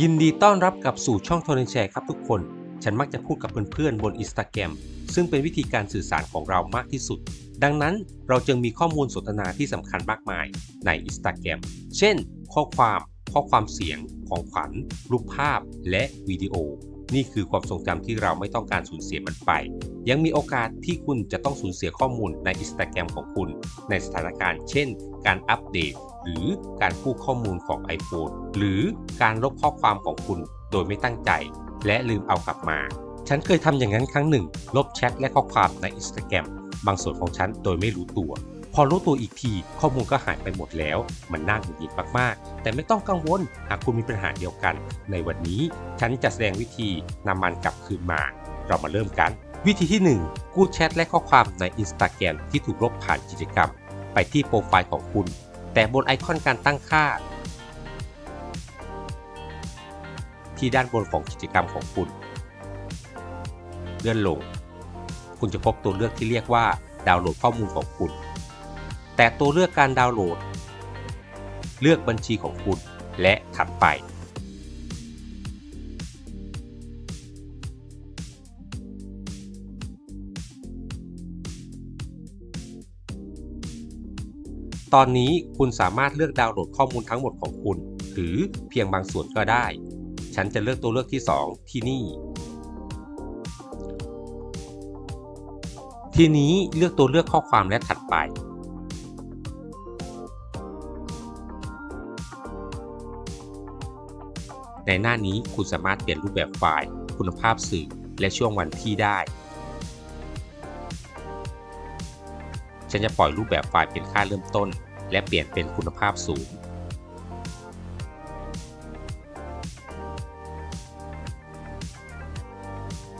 ยินดีต้อนรับกลับสู่ช่องโทนแชร์ครับทุกคน ฉันมักจะพูดกับเพื่อนๆบนอินสตาแกรมซึ่งเป็นวิธีการสื่อสารของเรามากที่สุด ดังนั้นเราจึงมีข้อมูลสนทนาที่สำคัญมากมายในอินสตาแกรมเช่น ข้อความ ข้อความเสียง ของขวัญ รูปภาพ และวิดีโอ นี่คือความทรงจำที่เราไม่ต้องการสูญเสียมันไป ยังมีโอกาสที่คุณจะต้องสูญเสียข้อมูลในอินสตาแกรมของคุณ ในสถานการณ์เช่น การอัปเดต หรือการกู้ข้อมูลของ iPhone หรือการลบข้อความของคุณโดยไม่ตั้งใจ และลืมเอากลับมา ฉันเคยทำอย่างนั้นครั้งหนึ่ง ลบแชทและข้อความใน Instagram บางส่วนของฉันโดยไม่รู้ตัว พอรู้ตัวอีกที ข้อมูลก็หายไปหมดแล้ว มันน่าหงุดหงิดมากๆ แต่ไม่ต้องกังวลหากคุณมีปัญหาเดียวกัน ในวันนี้ฉันจะแสดงวิธีนำมันกลับคืนมา เรามาเริ่มกัน วิธีที่ 1 กู้แชทและข้อความใน Instagram ที่ถูกลบผ่านกิจกรรม ไปที่โปรไฟล์ของคุณ แต่บนไอคอนการตั้งค่า ที่ด้านบนของกิจกรรมของคุณ เลื่อนลง คุณจะพบตัวเลือกที่เรียกว่าดาวน์โหลดข้อมูลของคุณ แต่ตัวเลือกการดาวน์โหลด เลือกบัญชีของคุณและถัดไป ตอนนี้คุณสามารถเลือกดาวน์โหลดข้อมูลทั้งหมดของคุณ หรือเพียงบางส่วนก็ได้ ฉันจะเลือกตัวเลือกที่ 2 ที่นี่ทีนี้เลือกตัวเลือกข้อความและถัดไป ในหน้านี้คุณสามารถเปลี่ยนรูปแบบไฟล์ คุณภาพสื่อ และช่วงวันที่ได้ ฉันจะปล่อยรูปแบบไฟล์เป็นค่าเริ่มต้น และเปลี่ยนเป็นคุณภาพสูง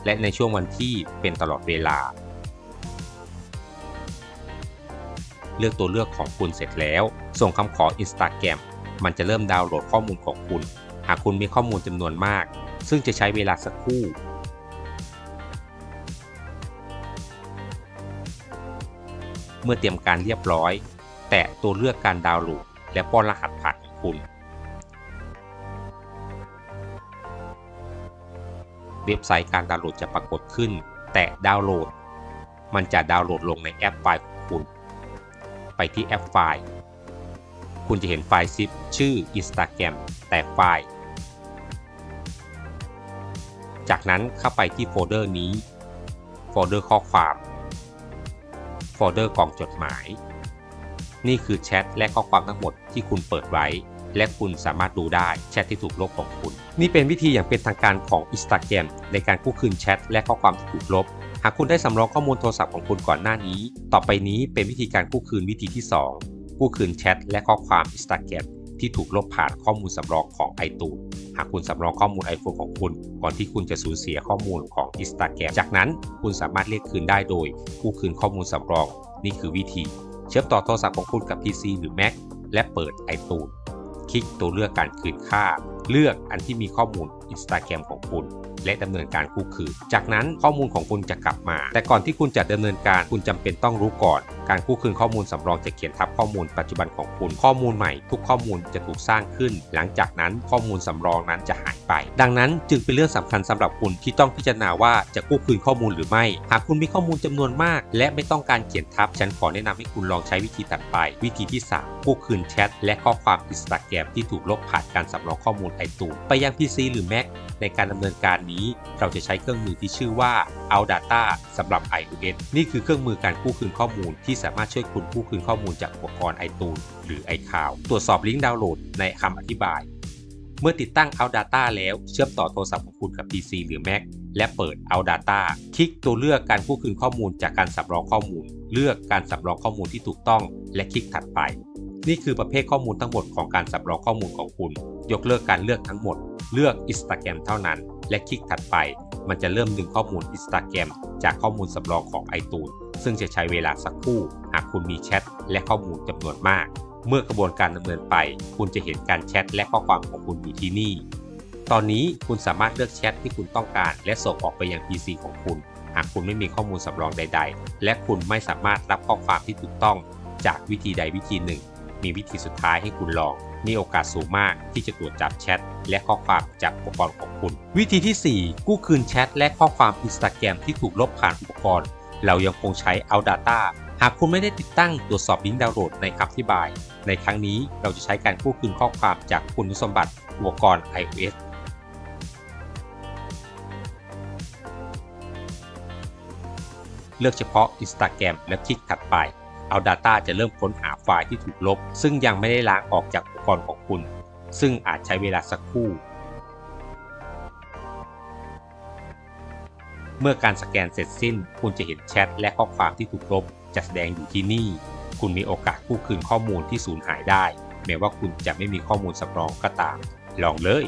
และในช่วงวันที่เป็นตลอดเวลา เลือกตัวเลือกของคุณเสร็จแล้ว ส่งคำขอ Instagram มันจะเริ่มดาวน์โหลดข้อมูลของคุณากคุณมีข้อมูลจำนวนมาก ซึ่งจะใช้เวลาสักครู่เมื่อเตรียมการเรียบร้อย แตะตัวเลือกการดาวน์โหลดและป้อนรหัสผ่านของคุณ เว็บไซต์การดาวน์โหลดจะปรากฏขึ้น แตะดาวน์โหลด มันจะดาวน์โหลดลงในแอปไฟล์ของคุณ ไปที่แอปไฟล์ คุณจะเห็นไฟล์ซิปชื่อ Instagram แตกไฟล์ จากนั้นเข้าไปที่โฟลเดอร์นี้ โฟลเดอร์ข้อความ โฟลเดอร์กล่องจดหมาย นี่คือแชทและข้อความทั้งหมดที่คุณเปิดไว้ และคุณสามารถดูได้แชทที่ถูกลบของคุณ นี่เป็นวิธีอย่างเป็นทางการของ Instagram ในการกู้คืนแชทและข้อความที่ถูกลบ หากคุณได้สำรองข้อมูลโทรศัพท์ของคุณก่อนหน้านี้ ต่อไปนี้เป็นวิธีการกู้คืนวิธีที่ 2 กู้คืนแชทและข้อความ Instagram ที่ถูกลบผ่านข้อมูลสำรองของ iTunes ากคุณสำรองข้อมูล iPhone ของคุณ ก่อนที่คุณจะสูญเสียข้อมูลของ Instagram จากนั้นคุณสามารถเรียกคืนได้โดยกู้คืนข้อมูลสำรอง นี่คือวิธี เชื่อมต่อโทรศัพท์ของคุณกับ PC หรือ Mac และเปิด iTunes คลิกตัวเลือกการคืนค่า เลือกอันที่มีข้อมูล Instagram ของคุณ และดำเนินการกู้คืน จากนั้นข้อมูลของคุณจะกลับมา แต่ก่อนที่คุณจะดำเนินการคุณจำเป็นต้องรู้ก่อน การกู้คืนข้อมูลสำรองจะเขียนทับข้อมูลปัจจุบันของคุณ ข้อมูลใหม่ ทุกข้อมูลจะถูกสร้างขึ้น หลังจากนั้นข้อมูลสำรองนั้นจะหายไป ดังนั้นจึงเป็นเรื่องสำคัญสำหรับคุณที่ต้องพิจารณาว่าจะกู้คืนข้อมูลหรือไม่ หากคุณมีข้อมูลจำนวนมาก และไม่ต้องการเขียนทับ ฉันขอแนะนำให้คุณลองใช้วิธีถัดไป วิธีที่ 3 กู้คืนแชทและข้อความ Instagram ที่ถูกลบผ่านการสำรองข้อมูลไอตูนไปยัง PC หรือ Mac ในการดำเนินการนี้เราจะใช้เครื่องมือที่ชื่อว่า Out Data สำหรับ iOS นี่คือเครื่องมือการกู้คืนข้อมูลที่สามารถช่วยคุณกู้คืนข้อมูลจากอุปกรณ์ iTunes หรือ iCloud ตรวจสอบลิงก์ดาวน์โหลดในคำอธิบาย เมื่อติดตั้ง Out Data แล้วเชื่อมต่อโทรศัพท์ของคุณกับ PC หรือ Mac และเปิด Out Data คลิกตัวเลือกการกู้คืนข้อมูลจากการสำรองข้อมูล เลือกการสำรองข้อมูลที่ถูกต้อง และคลิกถัดไป นี่คือประเภทข้อมูลทั้งหมดของการสำรองข้อมูลของคุณ ยกเลิกการเลือกทั้งหมด เลือก Instagram เท่านั้น และคลิกถัดไป มันจะเริ่มดึงข้อมูล Instagram จากข้อมูลสำรองของ iTunes ซึ่งจะใช้เวลาสักครู่ หากคุณมีแชทและข้อมูลจำนวนมาก เมื่อกระบวนการดำเนินไป คุณจะเห็นการแชทและข้อความของคุณอยู่ที่นี่ ตอนนี้คุณสามารถเลือกแชทที่คุณต้องการ และส่งออกไปยัง PC ของคุณ หากคุณไม่มีข้อมูลสำรองใด ๆ และคุณไม่สามารถรับข้อความที่ถูกต้อง จากวิธีใดวิธีหนึ่ง มีวิธีสุดท้ายให้คุณลองมีโอกาสสูงมากที่จะตรวจจับแชทและข้อความจากอุปกรณ์ของคุณ วิธีที่ 4 กู้คืนแชทและข้อความ Instagram ที่ถูกลบผ่านอุปกรณ์ เรายังคงใช้ Out Data หากคุณไม่ได้ติดตั้งตรวจสอบลิงก์ดาวน์โหลดในคำอธิบาย ในครั้งนี้เราจะใช้การกู้คืนข้อความจากคุณสมบัติอุปกรณ์ iOS เลือกเฉพาะ Instagram และคลิกถัดไป เอา Data จะเริ่มค้นหาไฟล์ที่ถูกลบ ซึ่งยังไม่ได้ล้างออกจากอุปกรณ์ของคุณ ซึ่งอาจใช้เวลาสักครู่ เมื่อการสแกนเสร็จสิ้น คุณจะเห็นแชทและข้อความที่ถูกลบจะแสดงอยู่ที่นี่ คุณมีโอกาสกู้คืนข้อมูลที่สูญหายได้ แม้ว่าคุณจะไม่มีข้อมูลสำรองก็ตาม ลองเลย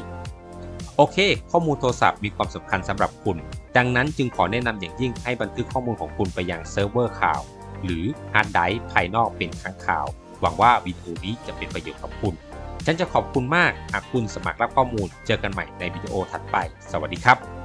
โอเค ข้อมูลโทรศัพท์มีความสำคัญสำหรับคุณ ดังนั้นจึงขอแนะนำอย่างยิ่งให้บันทึกข้อมูลของคุณไปยังเซิร์ฟเวอร์ข่าว หรือฮาร์ดไดรฟ์ภายนอกเป็นครั้งข่าว หวังว่าวิดีโอนี้จะเป็นประโยชน์กับคุณ ฉันจะขอบคุณมากหากคุณสมัครรับข้อมูล เจอกันใหม่ในวิดีโอถัดไป สวัสดีครับ